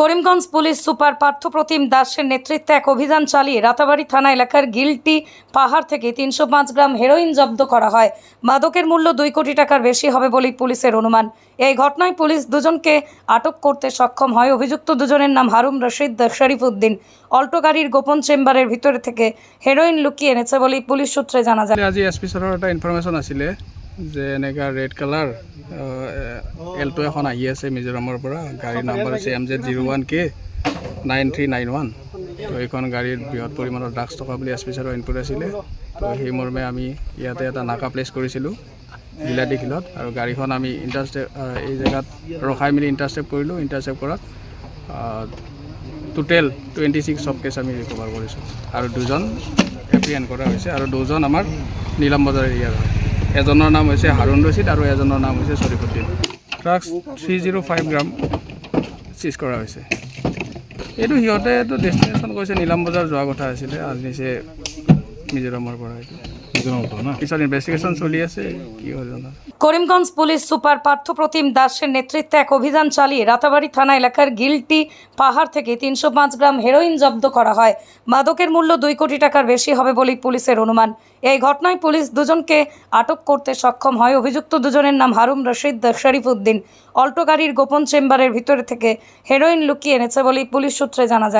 Karimganj police super Parthapratim দাসের নেতৃত্বে এক অভিযান চালিয়ে রাতাবাড়ি থানা এলাকার গিলটি পাহাড় থেকে তিনশো পাঁচ গ্রাম হেরোইন জব্দ করা হয়। মাদকের মূল্য দুই কোটি টাকার বেশি হবে বলেই পুলিশের অনুমান। এই ঘটনায় পুলিশ দুজনকে আটক করতে সক্ষম হয়। অভিযুক্ত দুজনের নাম হারুম রশিদ শরীফুদ্দিন অল্টো গাড়ির গোপন চেম্বারের ভিতরে থেকে হেরোইন লুকিয়ে এনেছে বলেই পুলিশ সূত্রে জানা যায়। আজি এছ পি ছাৰৰ এটা ইনফৰমেশ্যন আছিলে যে এনেকুৱা ৰেড কালাৰ এল্টো এখন আহি আছে মিজোৰামৰ পৰা। গাড়ীৰ নাম্বাৰ হৈছে M Z zero' one K nine three nine one তো এইখন গাড়ীত বৃহৎ পৰিমাণৰ ড্ৰাগছ থকা বুলি এছ পি ছাৰৰ ইনপুট আছিলে। তো সেই মৰ্মে আমি ইয়াতে এটা নাকা প্লেচ কৰিছিলোঁ বিলাদী শিলত আৰু গাড়ীখন আমি ইণ্টাৰষ্টেপ এই জেগাত ৰখাই মেলি ইণ্টাৰষ্টেপ কৰিলোঁ। ইণ্টাৰষ্টেপ কৰাত টোটেল টুৱেণ্টি ছিক্স চব কেছ আমি ৰিকভাৰ কৰিছোঁ। আৰু দুজন এপ্ৰিহেণ্ড কৰা হৈছে। আৰু দুজন আমাৰ নীলাম বজাৰ এৰিয়াৰ হয়। এজনৰ নাম হৈছে হাৰুণ ৰচিদ আৰু এজনৰ নাম হৈছে Sharifuddin drugs three zero' five gram seize কৰা হৈছে। এইটো সিহঁতে এইটো ডেষ্টিনেশ্যন কৈছে নীলাম বজাৰ যোৱা কথা আছিলে আনিছে মিজোৰামৰ পৰা এইটো। চলি আছে কি করিমগঞ্জ পুলিশ সুপার পার্থপ্রতিম দাসের নেতৃত্বে এক অভিযান চালিয়ে রাতাবাড়ি থানা এলাকার গিলটি পাহাড় থেকে তিনশো পাঁচ গ্রাম হেরোইন জব্দ করা হয়। মাদকের মূল্য দুই কোটি টাকার বেশি হবে বলেই পুলিশের অনুমান। এই ঘটনায় পুলিশ দুজনকে আটক করতে সক্ষম হয়। অভিযুক্ত দুজনের নাম হারুম রশিদ শরীফুদ্দিন অল্টো গাড়ির গোপন চেম্বারের ভিতরে থেকে হেরোইন লুকিয়ে এনেছে বলেই পুলিশ সূত্রে জানা যায়।